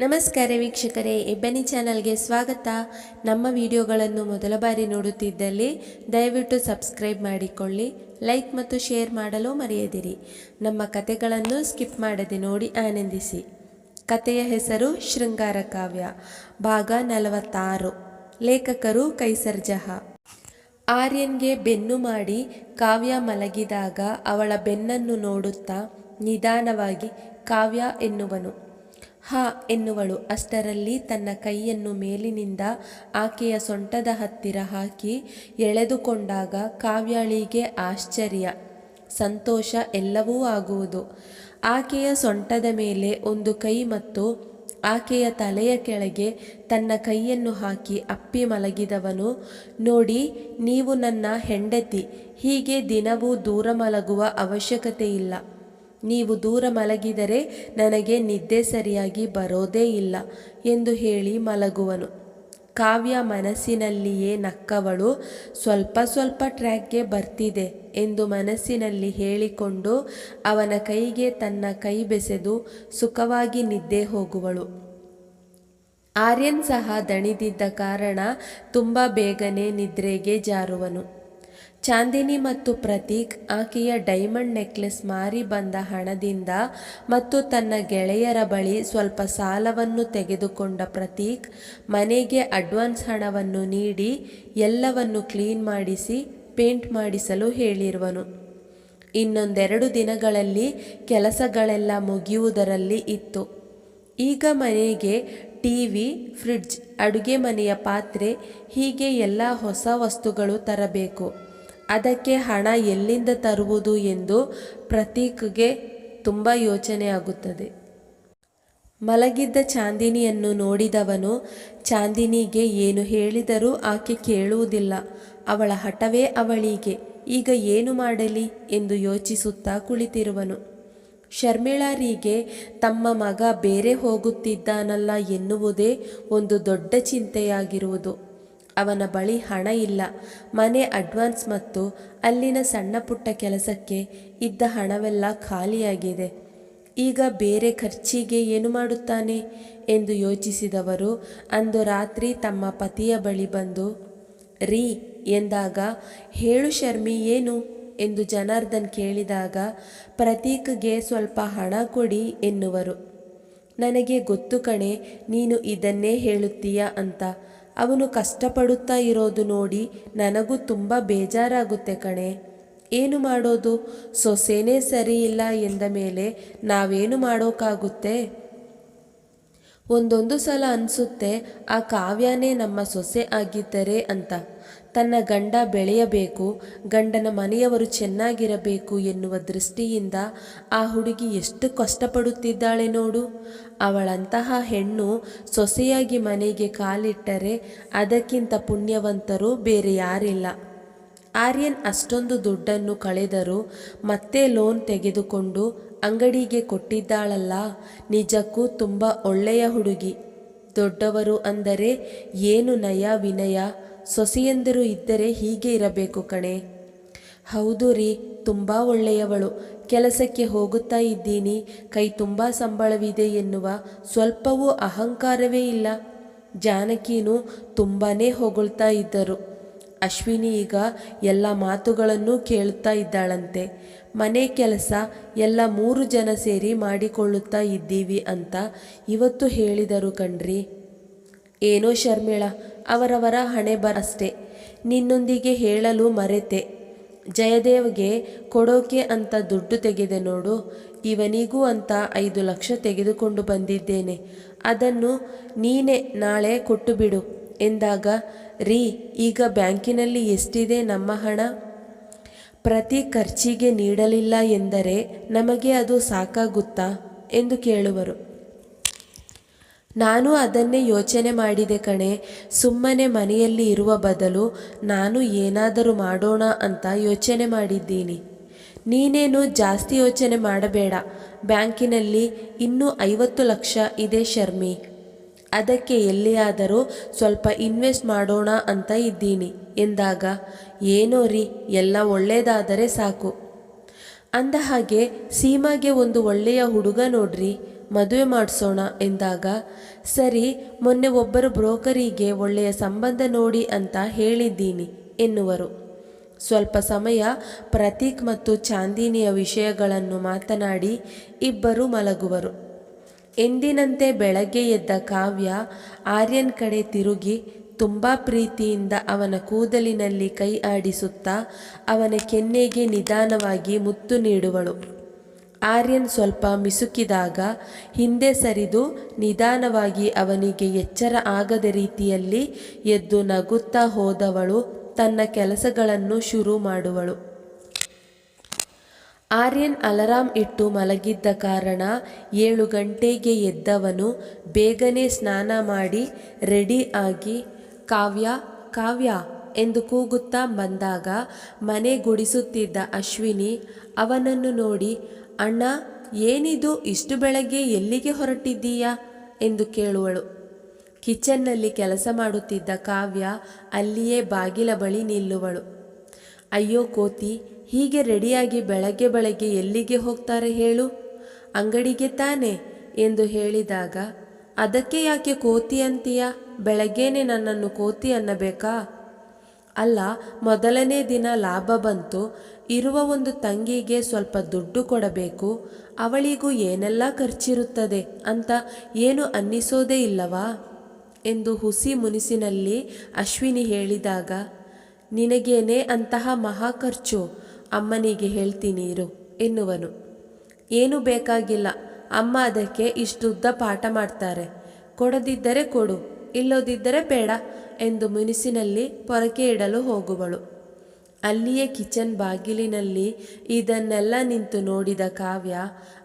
ನಮಸ್ಕಾರ ವೀಕ್ಷಕರೇ, ಎಬ್ಬನಿ ಚಾನಲ್ಗೆ ಸ್ವಾಗತ. ನಮ್ಮ ವಿಡಿಯೋಗಳನ್ನು ಮೊದಲ ಬಾರಿ ನೋಡುತ್ತಿದ್ದಲ್ಲಿ ದಯವಿಟ್ಟು ಸಬ್ಸ್ಕ್ರೈಬ್ ಮಾಡಿಕೊಳ್ಳಿ, ಲೈಕ್ ಮತ್ತು ಶೇರ್ ಮಾಡಲು ಮರೆಯದಿರಿ. ನಮ್ಮ ಕತೆಗಳನ್ನು ಸ್ಕಿಪ್ ಮಾಡದೆ ನೋಡಿ ಆನಂದಿಸಿ. ಕತೆಯ ಹೆಸರು ಶೃಂಗಾರ ಕಾವ್ಯ, ಭಾಗ ನಲವತ್ತಾರು. ಲೇಖಕರು ಕೈಸರ್ ಜಹಾ. ಆರ್ಯನ್ಗೆ ಬೆನ್ನು ಮಾಡಿ ಕಾವ್ಯ ಮಲಗಿದಾಗ ಅವಳ ಬೆನ್ನನ್ನು ನೋಡುತ್ತಾ ನಿಧಾನವಾಗಿ ಕಾವ್ಯ ಎನ್ನುವನು. ಹಾ ಎನ್ನುವಳು ಅಷ್ಟರಲ್ಲಿ ತನ್ನ ಕೈಯನ್ನು ಮೇಲಿನಿಂದ ಆಕೆಯ ಸೊಂಟದ ಹತ್ತಿರ ಹಾಕಿ ಎಳೆದುಕೊಂಡಾಗ ಕಾವ್ಯಾಳಿಗೆ ಆಶ್ಚರ್ಯ. ಸಂತೋಷ ಎಲ್ಲವೂ ಆಗುವುದು. ಆಕೆಯ ಸೊಂಟದ ಮೇಲೆ ಒಂದು ಕೈ ಮತ್ತು ಆಕೆಯ ತಲೆಯ ಕೆಳಗೆ ತನ್ನ ಕೈಯನ್ನು ಹಾಕಿ ಅಪ್ಪಿ ಮಲಗಿದವನು, ನೋಡಿ, ನೀವು ನನ್ನ ಹೆಂಡತಿ. ಹೀಗೆ ದಿನವೂ ದೂರ ಮಲಗುವ ಅವಶ್ಯಕತೆ ಇಲ್ಲ ನೀವು ದೂರ ಮಲಗಿದರೆ ನನಗೆ ನಿದ್ದೆ ಸರಿಯಾಗಿ ಬರೋದೇ ಇಲ್ಲ ಎಂದು ಹೇಳಿ ಮಲಗುವನು. ಕಾವ್ಯ ಮನಸ್ಸಿನಲ್ಲಿಯೇ ನಕ್ಕವಳು, ಸ್ವಲ್ಪ ಸ್ವಲ್ಪ ಟ್ರ್ಯಾಕ್ಗೆ ಬರ್ತಿದೆ ಎಂದು ಮನಸ್ಸಿನಲ್ಲಿ ಹೇಳಿಕೊಂಡು ಅವನ ಕೈಗೆ ತನ್ನ ಕೈ ಬೆಸೆದು ಸುಖವಾಗಿ ನಿದ್ದೆ ಹೋಗುವಳು. ಆರ್ಯನ್ ಸಹ ದಣಿದಿದ್ದ ಕಾರಣ ತುಂಬ ಬೇಗನೆ ನಿದ್ರೆಗೆ ಜಾರುವನು. ಚಾಂದಿನಿ ಮತ್ತು ಪ್ರತೀಕ್ ಆಕೆಯ ಡೈಮಂಡ್ ನೆಕ್ಲೆಸ್ ಮಾರಿ ಬಂದ ಹಣದಿಂದ ಮತ್ತು ತನ್ನ ಗೆಳೆಯರ ಬಳಿ ಸ್ವಲ್ಪ ಸಾಲವನ್ನು ತೆಗೆದುಕೊಂಡ ಪ್ರತೀಕ್, ಮನೆಗೆ ಅಡ್ವಾನ್ಸ್ ಹಣವನ್ನು ನೀಡಿ ಎಲ್ಲವನ್ನು ಕ್ಲೀನ್ ಮಾಡಿಸಿ ಪೇಂಟ್ ಮಾಡಿಸಲು ಹೇಳಿರುವನು. ಇನ್ನೊಂದೆರಡು ದಿನಗಳಲ್ಲಿ ಕೆಲಸಗಳೆಲ್ಲ ಮುಗಿಯುವುದರಲ್ಲಿ ಇತ್ತು. ಈಗ ಮನೆಗೆ ಟಿವಿ ಫ್ರಿಡ್ಜ್, ಅಡುಗೆ ಮನೆಯ ಪಾತ್ರೆ, ಹೀಗೆ ಎಲ್ಲ ಹೊಸ ವಸ್ತುಗಳು ತರಬೇಕು. ಅದಕ್ಕೆ ಹಣ ಎಲ್ಲಿಂದ ತರುವುದು ಎಂದು ಪ್ರತೀಕ್ಗೆ ತುಂಬ ಯೋಚನೆ ಆಗುತ್ತದೆ ಮಲಗಿದ್ದ ಚಾಂದಿನಿಯನ್ನು ನೋಡಿದವನು, ಚಾಂದಿನಿಗೆ ಏನು ಹೇಳಿದರೂ ಆಕೆ ಕೇಳುವುದಿಲ್ಲ, ಅವಳ ಹಠವೇ ಅವಳಿಗೆ, ಈಗ ಏನು ಮಾಡಲಿ? ಎಂದು ಯೋಚಿಸುತ್ತಾ ಕುಳಿತಿರುವನು. ಶರ್ಮಿಳಾರಿಗೆ, ತಮ್ಮ ಮಗ ಬೇರೆ ಹೋಗುತ್ತಿದ್ದಾನಲ್ಲ ಎನ್ನುವುದೇ ಒಂದು ದೊಡ್ಡ ಚಿಂತೆಯಾಗಿರುವುದು. ಅವನ ಬಳಿ ಹಣ ಇಲ್ಲ. ಮನೆ ಅಡ್ವಾನ್ಸ್ ಮತ್ತು ಅಲ್ಲಿನ ಸಣ್ಣ ಪುಟ್ಟ ಕೆಲಸಕ್ಕೆ ಇದ್ದ ಹಣವೆಲ್ಲ ಖಾಲಿಯಾಗಿದೆ. ಈಗ ಬೇರೆ ಖರ್ಚಿಗೆ ಏನು ಮಾಡುತ್ತಾನೆ? ಎಂದು ಯೋಚಿಸಿದವರು ಅಂದು ರಾತ್ರಿ ತಮ್ಮ ಪತಿಯ ಬಳಿ ಬಂದು, ರೀ ಎಂದಾಗ, ಹೇಳು ಶರ್ಮಿ, ಏನು? ಎಂದು ಜನಾರ್ದನ್ ಕೇಳಿದಾಗ ಪ್ರತೀಕ್ಗೆ ಸ್ವಲ್ಪ ಹಣ ಕೊಡಿ ಎನ್ನುವರು. ನನಗೆ ಗೊತ್ತು ಕಣೆ, ನೀನು ಇದನ್ನೇ ಹೇಳುತ್ತೀಯ ಅಂತ ಅವನು ಕಷ್ಟಪಡುತ್ತಾ ಇರೋದು ನೋಡಿ ನನಗೂ ತುಂಬ ಬೇಜಾರಾಗುತ್ತೆ ಕಣೆ. ಏನು ಮಾಡೋದು? ಸೊಸೆನೇ ಸರಿ ಇಲ್ಲ ಎಂದ ಮೇಲೆ ನಾವೇನು ಮಾಡೋಕ್ಕಾಗುತ್ತೆ ಒಂದೊಂದು ಸಲ ಅನಿಸುತ್ತೆ, ಆ ಕಾವ್ಯನೇ ನಮ್ಮ ಸೊಸೆ ಆಗಿದ್ದರೆ ಅಂತ. ತನ್ನ ಗಂಡ ಬೆಳೆಯಬೇಕು, ಗಂಡನ ಮನೆಯವರು ಚೆನ್ನಾಗಿರಬೇಕು ಎನ್ನುವ ದೃಷ್ಟಿಯಿಂದ ಆ ಹುಡುಗಿ ಎಷ್ಟು ಕಷ್ಟಪಡುತ್ತಿದ್ದಾಳೆ ನೋಡು. ಅವಳಂತಹ ಹೆಣ್ಣು ಸೊಸೆಯಾಗಿ ಮನೆಗೆ ಕಾಲಿಟ್ಟರೆ ಅದಕ್ಕಿಂತ ಪುಣ್ಯವಂತರು ಬೇರೆ ಯಾರಿಲ್ಲ. ಆರ್ಯನ್ ಅಷ್ಟೊಂದು ದುಡ್ಡನ್ನು ಕಳೆದರೂ ಮತ್ತೆ ಲೋನ್ ತೆಗೆದುಕೊಂಡು ಅಂಗಡಿಗೆ ಕೊಟ್ಟಿದ್ದಾಳಲ್ಲ, ನಿಜಕ್ಕೂ ತುಂಬ ಒಳ್ಳೆಯ ಹುಡುಗಿ. ದೊಡ್ಡವರು ಅಂದರೆ ಏನು ನಯ ವಿನಯ? ಸೊಸೆಯಂದರು ಇದ್ದರೆ ಹೀಗೆ ಇರಬೇಕು ಕಣೆ. ಹೌದು ರೀ, ತುಂಬ ಒಳ್ಳೆಯವಳು. ಕೆಲಸಕ್ಕೆ ಹೋಗುತ್ತಾ ಇದ್ದೀನಿ, ಕೈ ತುಂಬ ಸಂಬಳವಿದೆ ಎನ್ನುವ ಸ್ವಲ್ಪವೂ ಅಹಂಕಾರವೇ ಇಲ್ಲ. ಜಾನಕಿನೂ ತುಂಬಾ ಹೊಗಳ್ತಾ ಇದ್ದರು. ಅಶ್ವಿನಿ ಈಗ ಎಲ್ಲ ಮಾತುಗಳನ್ನು ಕೇಳುತ್ತಾ ಇದ್ದಾಳಂತೆ. ಮನೆ ಕೆಲಸ ಎಲ್ಲ ಮೂರು ಜನ ಸೇರಿ ಮಾಡಿಕೊಳ್ಳುತ್ತಾ ಇದ್ದೀವಿ ಅಂತ ಇವತ್ತು ಹೇಳಿದರು ಕಣ್ರಿ. ಏನೋ ಶರ್ಮಿಳ, ಅವರವರ ಹಣೆ ಬರಷ್ಟೆ ನಿನ್ನೊಂದಿಗೆ ಹೇಳಲು ಮರೆತೆ. ಜಯದೇವ್ಗೆ ಕೊಡೋಕೆ ಅಂತ ದುಡ್ಡು ತೆಗೆದೆ ನೋಡು. ಇವನಿಗೂ ಅಂತ ಐದು ಲಕ್ಷ ತೆಗೆದುಕೊಂಡು ಬಂದಿದ್ದೇನೆ. ಅದನ್ನು ನೀನೇ ನಾಳೆ ಕೊಟ್ಟು ಬಿಡು ಎಂದಾಗ, ರೀ, ಈಗ ಬ್ಯಾಂಕಿನಲ್ಲಿ ಎಷ್ಟಿದೆ ನಮ್ಮ ಹಣ? ಪ್ರತಿ ಖರ್ಚಿಗೆ ನೀಡಲಿಲ್ಲ ಎಂದರೆ ನಮಗೆ ಅದು ಸಾಕಾಗುತ್ತಾ? ಎಂದು ಕೇಳುವರು. ನಾನು ಅದನ್ನೇ ಯೋಚನೆ ಮಾಡಿದೆ ಕಣೆ, ಸುಮ್ಮನೆ ಮನೆಯಲ್ಲಿ ಇರುವ ಬದಲು ನಾನು ಏನಾದರೂ ಮಾಡೋಣ ಅಂತ ಯೋಚನೆ ಮಾಡಿದ್ದೀನಿ. ನೀನೇನು ಜಾಸ್ತಿ ಯೋಚನೆ ಮಾಡಬೇಡ, ಬ್ಯಾಂಕಿನಲ್ಲಿ ಇನ್ನೂ ಐವತ್ತು ಲಕ್ಷ ಇದೆ ಶರ್ಮಿ. ಅದಕ್ಕೆ ಎಲ್ಲಿಯಾದರೂ ಸ್ವಲ್ಪ ಇನ್ವೆಸ್ಟ್ ಮಾಡೋಣ ಅಂತ ಇದ್ದೀನಿ. ಎಂದಾಗ, ಏನೋ ರೀ, ಎಲ್ಲ ಒಳ್ಳೆಯದಾದರೆ ಸಾಕು. ಅಂದ ಹಾಗೆ ಸೀಮಾಗೆ ಒಂದು ಒಳ್ಳೆಯ ಹುಡುಗ ನೋಡ್ರಿ, ಮದುವೆ ಮಾಡಿಸೋಣ ಎಂದಾಗ, ಸರಿ, ಮೊನ್ನೆ ಒಬ್ಬರು ಬ್ರೋಕರಿಗೆ ಒಳ್ಳೆಯ ಸಂಬಂಧ ನೋಡಿ ಅಂತ ಹೇಳಿದ್ದೀನಿ ಎನ್ನುವರು. ಸ್ವಲ್ಪ ಸಮಯ ಪ್ರತೀಕ್ ಮತ್ತು ಚಾಂದಿನಿಯ ವಿಷಯಗಳನ್ನು ಮಾತನಾಡಿ ಇಬ್ಬರು ಮಲಗುವರು. ಎಂದಿನಂತೆ ಬೆಳಗ್ಗೆ ಎದ್ದ ಕಾವ್ಯ ಆರ್ಯನ್ ಕಡೆ ತಿರುಗಿ ತುಂಬ ಪ್ರೀತಿಯಿಂದ ಅವನ ಕೂದಲಿನಲ್ಲಿ ಕೈ ಆಡಿಸುತ್ತಾ ಅವನ ಕೆನ್ನೆಗೆ ನಿಧಾನವಾಗಿ ಮುತ್ತು ನೀಡುವಳು. ಆರ್ಯನ್ ಸ್ವಲ್ಪ ಮಿಸುಕಿದಾಗ ಹಿಂದೆ ಸರಿದು ನಿಧಾನವಾಗಿ ಅವನಿಗೆ ಎಚ್ಚರ ಆಗದ ರೀತಿಯಲ್ಲಿ ಎದ್ದು ನಗುತ್ತಾ ಹೋದವಳು ತನ್ನ ಕೆಲಸಗಳನ್ನು ಶುರು ಮಾಡುವಳು. ಆರ್ಯನ್ ಅಲಾರಾಂ ಇಟ್ಟು ಮಲಗಿದ್ದ ಕಾರಣ ಏಳು ಗಂಟೆಗೆ ಎದ್ದವನು ಬೇಗನೆ ಸ್ನಾನ ಮಾಡಿ ರೆಡಿ ಆಗಿ ಕಾವ್ಯ ಕಾವ್ಯ ಎಂದು ಕೂಗುತ್ತಾ ಬಂದಾಗ ಮನೆ ಗುಡಿಸುತ್ತಿದ್ದ ಅಶ್ವಿನಿ ಅವನನ್ನು ನೋಡಿ, ಅಣ್ಣ, ಏನಿದು? ಇಷ್ಟು ಬೆಳಗ್ಗೆ ಎಲ್ಲಿಗೆ ಹೊರಟಿದ್ದೀಯಾ? ಎಂದು ಕೇಳುವಳು. ಕಿಚನ್ನಲ್ಲಿ ಕೆಲಸ ಮಾಡುತ್ತಿದ್ದ ಕಾವ್ಯ ಅಲ್ಲಿಯೇ ಬಾಗಿಲ ಬಳಿ ನಿಲ್ಲುವಳು. ಅಯ್ಯೋ ಕೋತಿ, ಹೀಗೆ ರೆಡಿಯಾಗಿ ಬೆಳಗ್ಗೆ ಬೆಳಗ್ಗೆ ಎಲ್ಲಿಗೆ ಹೋಗ್ತಾರೆ ಹೇಳು? ಅಂಗಡಿಗೆ ತಾನೆ? ಎಂದು ಹೇಳಿದಾಗ, ಅದಕ್ಕೆ ಯಾಕೆ ಕೋತಿ ಅಂತೀಯ? ಬೆಳಗ್ಗೆನೆ ನನ್ನನ್ನು ಕೋತಿ ಅನ್ನಬೇಕಾ? ಅಲ್ಲ, ಮೊದಲನೇ ದಿನ ಲಾಭ ಬಂತು. ಇರುವ ಒಂದು ತಂಗಿಗೆ ಸ್ವಲ್ಪ ದುಡ್ಡು ಕೊಡಬೇಕು. ಅವಳಿಗೂ ಏನೆಲ್ಲ ಖರ್ಚಿರುತ್ತದೆ ಅಂತ ಏನು ಅನ್ನಿಸೋದೇ ಇಲ್ಲವಾ? ಎಂದು ಹುಸಿ ಮುನಿಸಿನಲ್ಲಿ ಅಶ್ವಿನಿ ಹೇಳಿದಾಗ, ನಿನಗೇನೆ ಅಂತಹ ಮಹಾ ಖರ್ಚು? ಅಮ್ಮನಿಗೆ ಹೇಳ್ತೀನಿ ಇರು ಎನ್ನುವನು. ಏನು ಬೇಕಾಗಿಲ್ಲ, ಅಮ್ಮ ಅದಕ್ಕೆ ಇಷ್ಟುದ್ದ ಪಾಠ ಮಾಡ್ತಾರೆ. ಕೊಡದಿದ್ದರೆ ಕೊಡು. ಇಲ್ಲದಿದ್ದರೆ ಬೇಡ ಎಂದು ಮುನಿಸಿನಲ್ಲಿ ಪೊರಕೆ ಇಡಲು ಹೋಗುವಳು. ಅಲ್ಲಿಯೇ ಕಿಚನ್ ಬಾಗಿಲಿನಲ್ಲಿ ಇದನ್ನೆಲ್ಲ ನಿಂತು ನೋಡಿದ ಕಾವ್ಯ,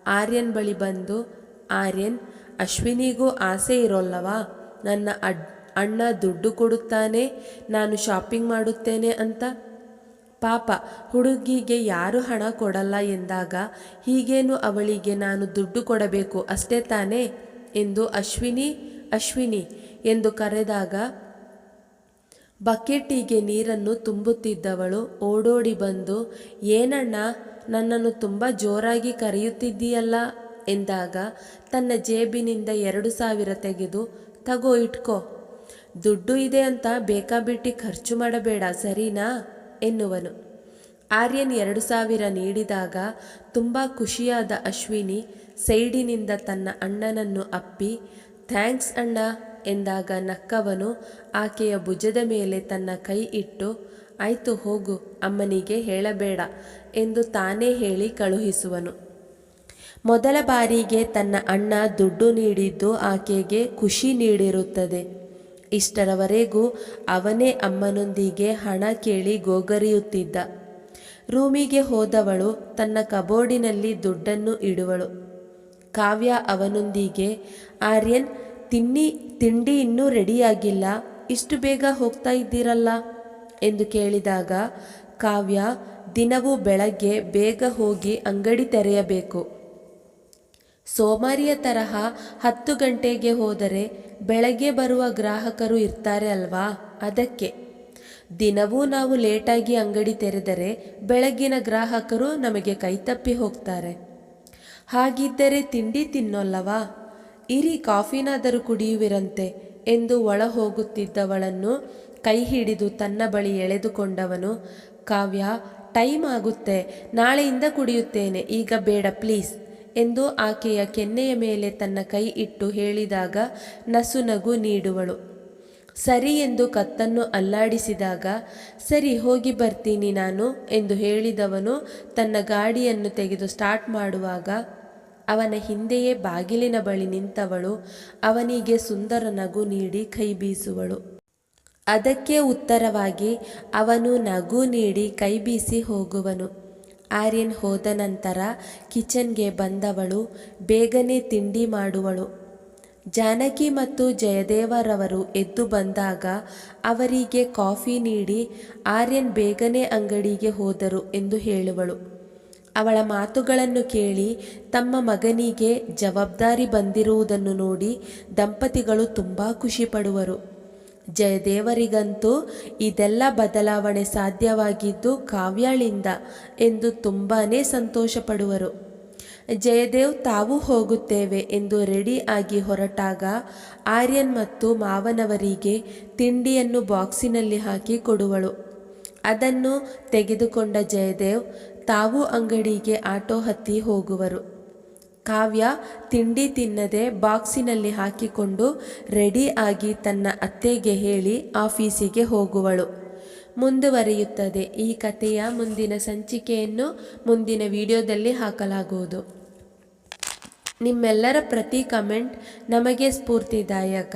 ಆರ್ಯನ್ ಬಳಿ ಬಂದು, ಆರ್ಯನ್, ಅಶ್ವಿನಿಗೂ ಆಸೆ ಇರೋಲ್ಲವಾ? ನನ್ನ ಅಡ್, ಅಣ್ಣ ದುಡ್ಡು ಕೊಡುತ್ತಾನೆ, ನಾನು ಶಾಪಿಂಗ್ ಮಾಡುತ್ತೇನೆ ಅಂತ. ಪಾಪ, ಹುಡುಗಿಗೆ ಯಾರು ಹಣ ಕೊಡಲ್ಲ ಎಂದಾಗ, ಹೀಗೇನು ಅವಳಿಗೆ ನಾನು ದುಡ್ಡು ಕೊಡಬೇಕು, ಅಷ್ಟೇ ತಾನೇ? ಎಂದು ಅಶ್ವಿನಿ ಅಶ್ವಿನಿ ಎಂದು ಕರೆದಾಗ, ಬಕೆಟಿಗೆ ನೀರನ್ನು ತುಂಬುತ್ತಿದ್ದವಳು ಓಡೋಡಿ ಬಂದು, ಏನಣ್ಣ, ನನ್ನನ್ನು ತುಂಬ ಜೋರಾಗಿ ಕರೆಯುತ್ತಿದ್ದೀಯಲ್ಲ? ಎಂದಾಗ, ತನ್ನ ಜೇಬಿನಿಂದ ಎರಡು ಸಾವಿರ ತೆಗೆದು, ತಗೋ, ಇಟ್ಕೋ. ದುಡ್ಡು ಇದೆ ಅಂತ ಬೇಕಾಬಿಟ್ಟಿ ಖರ್ಚು ಮಾಡಬೇಡ, ಸರಿನಾ? ಎನ್ನುವನು. ಆರ್ಯನ್ ಎರಡು ಸಾವಿರ ನೀಡಿದಾಗ, ತುಂಬ ಖುಷಿಯಾದ ಅಶ್ವಿನಿ ಸೈಡಿನಿಂದ ತನ್ನ ಅಣ್ಣನನ್ನು ಅಪ್ಪಿ, ಥ್ಯಾಂಕ್ಸ್ ಅಣ್ಣ ಎಂದಾಗ ನಕ್ಕವನು ಆಕೆಯ ಭುಜದ ಮೇಲೆ ತನ್ನ ಕೈ ಇಟ್ಟು, ಆಯ್ತು ಹೋಗು, ಅಮ್ಮನಿಗೆ ಹೇಳಬೇಡ ಎಂದು ತಾನೇ ಹೇಳಿ ಕಳುಹಿಸುವನು. ಮೊದಲ ಬಾರಿಗೆ ತನ್ನ ಅಣ್ಣ ದುಡ್ಡು ನೀಡಿದ್ದು ಆಕೆಗೆ ಖುಷಿ ನೀಡಿರುತ್ತದೆ. ಇಷ್ಟರವರೆಗೂ ಅವನೇ ಅಮ್ಮನೊಂದಿಗೆ ಹಣ ಕೇಳಿ ಗೋಗರಿಯುತ್ತಿದ್ದ. ರೂಮಿಗೆ ಹೋದವಳು ತನ್ನ ಕಬೋರ್ಡಿನಲ್ಲಿ ದುಡ್ಡನ್ನು ಇಡುವಳು. ಕಾವ್ಯ ಅವನೊಂದಿಗೆ, ಆರ್ಯನ್ ತಿನ್ನಿ, ತಿಂಡಿ ಇನ್ನೂ ರೆಡಿಯಾಗಿಲ್ಲ, ಇಷ್ಟು ಬೇಗ ಹೋಗ್ತಾ ಇದ್ದೀರಲ್ಲ? ಎಂದು ಕೇಳಿದಾಗ, ಕಾವ್ಯ, ದಿನವೂ ಬೆಳಗ್ಗೆ ಬೇಗ ಹೋಗಿ ಅಂಗಡಿ ತೆರೆಯಬೇಕು. ಸೋಮಾರಿಯ ತರಹ ಹತ್ತು ಗಂಟೆಗೆ ಹೋದರೆ ಬೆಳಗ್ಗೆ ಬರುವ ಗ್ರಾಹಕರು ಇರ್ತಾರೆ ಅಲ್ವಾ? ಅದಕ್ಕೆ. ದಿನವೂ ನಾವು ಲೇಟಾಗಿ ಅಂಗಡಿ ತೆರೆದರೆ ಬೆಳಗ್ಗಿನ ಗ್ರಾಹಕರು ನಮಗೆ ಕೈತಪ್ಪಿ ಹೋಗ್ತಾರೆ. ಹಾಗಿದ್ದರೆ ತಿಂಡಿ ತಿನ್ನೋಲ್ಲವಾ? ಇರಿ ಕಾಫಿನಾದರೂ ಕುಡಿಯುವಿರಂತೆ ಎಂದು ಒಳ ಹೋಗುತ್ತಿದ್ದವಳನ್ನು ಕೈ ಹಿಡಿದು ತನ್ನ ಬಳಿ ಎಳೆದುಕೊಂಡವನು, ಕಾವ್ಯ, ಟೈಮ್ ಆಗುತ್ತೆ, ನಾಳೆಯಿಂದ ಕುಡಿಯುತ್ತೇನೆ, ಈಗ ಬೇಡ, ಪ್ಲೀಸ್, ಎಂದು ಆಕೆಯ ಕೆನ್ನೆಯ ಮೇಲೆ ತನ್ನ ಕೈ ಇಟ್ಟು ಹೇಳಿದಾಗ ನಸುನಗು ನೀಡುವಳು. ಸರಿ ಎಂದು ಕತ್ತನ್ನು ಅಲ್ಲಾಡಿಸಿದಾಗ, ಸರಿ, ಹೋಗಿ ಬರ್ತೀನಿ ನಾನು, ಎಂದು ಹೇಳಿದವನು ತನ್ನ ಗಾಡಿಯನ್ನು ತೆಗೆದು ಸ್ಟಾರ್ಟ್ ಮಾಡುವಾಗ ಅವನ ಹಿಂದೆಯೇ ಬಾಗಿಲಿನ ಬಳಿ ನಿಂತವಳು, ಅವನಿಗೆ ಸುಂದರ ನಗು ನೀಡಿ ಕೈ ಬೀಸುವಳು. ಅದಕ್ಕೆ ಉತ್ತರವಾಗಿ, ಅವನು ನಗು ನೀಡಿ ಕೈ ಬೀಸಿ ಹೋಗುವನು. ಆರ್ಯನ್ ಹೋದ ನಂತರ ಕಿಚನ್ಗೆ ಬಂದವಳು, ಬೇಗನೆ ತಿಂಡಿ ಮಾಡುವಳು. ಜಾನಕಿ ಮತ್ತು ಜಯದೇವರವರು ಎದ್ದು ಬಂದಾಗ ಅವರಿಗೆ ಕಾಫಿ ನೀಡಿ, ಆರ್ಯನ್ ಬೇಗನೆ ಅಂಗಡಿಗೆ ಹೋದರು ಎಂದು ಹೇಳುವಳು. ಅವಳ ಮಾತುಗಳನ್ನು ಕೇಳಿ ತಮ್ಮ ಮಗನಿಗೆ ಜವಾಬ್ದಾರಿ ಬಂದಿರುವುದನ್ನು ನೋಡಿ ದಂಪತಿಗಳು ತುಂಬ ಖುಷಿಪಡುವರು ಜಯದೇವರಿಗಂತೂ ಇದೆಲ್ಲ ಬದಲಾವಣೆ ಸಾಧ್ಯವಾಗಿದ್ದು ಕಾವ್ಯಾಳಿಂದ ಎಂದು ತುಂಬಾ ಸಂತೋಷಪಡುವರು. ಜಯದೇವ್ ತಾವು ಹೋಗುತ್ತೇವೆ ಎಂದು ರೆಡಿ ಆಗಿ ಹೊರಟಾಗ ಆರ್ಯನ್ ಮತ್ತು ಮಾವನವರಿಗೆ ತಿಂಡಿಯನ್ನು ಬಾಕ್ಸಿನಲ್ಲಿ ಹಾಕಿ ಕೊಡುವಳು. ಅದನ್ನು ತೆಗೆದುಕೊಂಡ ಜಯದೇವ್ ತಾವು ಅಂಗಡಿಗೆ ಆಟೋ ಹತ್ತಿ ಹೋಗುವರು. ಕಾವ್ಯ ತಿಂಡಿ ತಿನ್ನದೆ ಬಾಕ್ಸಿನಲ್ಲಿ ಹಾಕಿಕೊಂಡು ರೆಡಿ ಆಗಿ ತನ್ನ ಅತ್ತೆಗೆ ಹೇಳಿ ಆಫೀಸಿಗೆ ಹೋಗುವಳು. ಮುಂದುವರಿಯುತ್ತದೆ. ಈ ಕಥೆಯ ಮುಂದಿನ ಸಂಚಿಕೆಯನ್ನು ಮುಂದಿನ ವಿಡಿಯೋದಲ್ಲಿ ಹಾಕಲಾಗುವುದು. ನಿಮ್ಮೆಲ್ಲರ ಪ್ರತಿ ಕಮೆಂಟ್ ನಮಗೆ ಸ್ಫೂರ್ತಿದಾಯಕ.